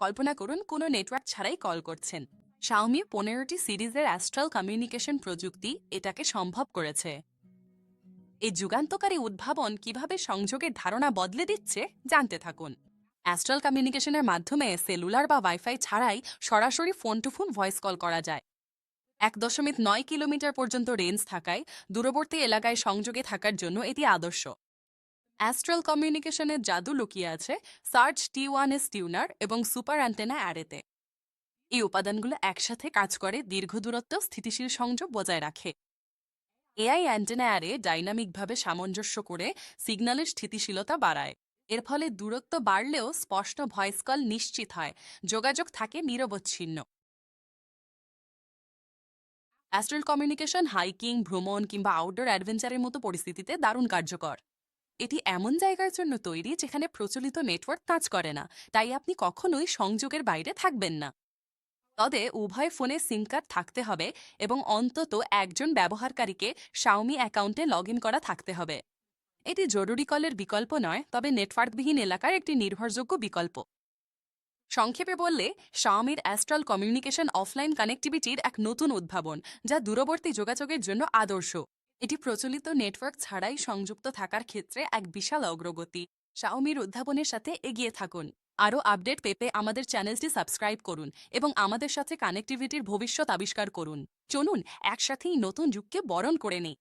কল্পনা করুন কোনো নেটওয়ার্ক ছাড়াই কল করছেন। শাওমি পনেরোটি সিরিজের অ্যাস্ট্রাল কমিউনিকেশন প্রযুক্তি এটাকে সম্ভব করেছে। এই যুগান্তকারী উদ্ভাবন কীভাবে সংযোগের ধারণা বদলে দিচ্ছে জানতে থাকুন। অ্যাস্ট্রাল কমিউনিকেশনের মাধ্যমে সেলুলার বা ওয়াইফাই ছাড়াই সরাসরি phone to phone voice call করা যায়। এক দশমিক নয় কিলোমিটার পর্যন্ত রেঞ্জ থাকায় দূরবর্তী এলাকায় সংযোগে থাকার জন্য এটি আদর্শ। অ্যাস্ট্রাল কমিউনিকেশনের জাদু লুকিয়ে আছে search T one S tuner এবং সুপার অ্যান্টেনা অ্যারেতে। এই উপাদানগুলো একসাথে কাজ করে, দীর্ঘ দূরত্ব, স্থিতিশীল সংযোগ বজায় রাখে। এআই অ্যান্টেনা অ্যারে ডাইনামিকভাবে সামঞ্জস্য করে সিগন্যালের স্থিতিশীলতা বাড়ায়। এর ফলে দূরত্ব বাড়লেও স্পষ্ট ভয়েস কল নিশ্চিত হয়, যোগাযোগ থাকে নিরবচ্ছিন্ন। অ্যাস্ট্রাল কমিউনিকেশন, হাইকিং, ভ্রমণ কিংবা আউটডোর অ্যাডভেঞ্চারের মতো পরিস্থিতিতে দারুণ কার্যকর। এটি এমন জায়গার জন্য তৈরি যেখানে প্রচলিত নেটওয়ার্ক কাজ করে না। তাই আপনি কখনোই সংযোগের বাইরে থাকবেন না। তবে উভয় ফোনে সিম কার্ড থাকতে হবে এবং অন্তত একজন ব্যবহারকারীকে শাওমি অ্যাকাউন্টে লগ করা থাকতে হবে। এটি জরুরি কলের বিকল্প নয়, তবে নেটওয়ার্কবিহীন এলাকার একটি নির্ভরযোগ্য বিকল্প। সংক্ষেপে বললে শাওমির অ্যাস্ট্রাল কমিউনিকেশন অফলাইন কানেক্টিভিটির এক নতুন উদ্ভাবন, যা দূরবর্তী যোগাযোগের জন্য আদর্শ। এটি প্রচলিত নেটওয়ার্ক ছাড়াই সংযুক্ত থাকার ক্ষেত্রে এক বিশাল অগ্রগতি। শাওমির উদ্ভাবনের সাথে এগিয়ে থাকুন। আরও আপডেট পেতে আমাদের চ্যানেলটি সাবস্ক্রাইব করুন এবং আমাদের সাথে কানেক্টিভিটির ভবিষ্যৎ আবিষ্কার করুন। চলুন, একসাথেই নতুন যুগকে বরণ করে নেই।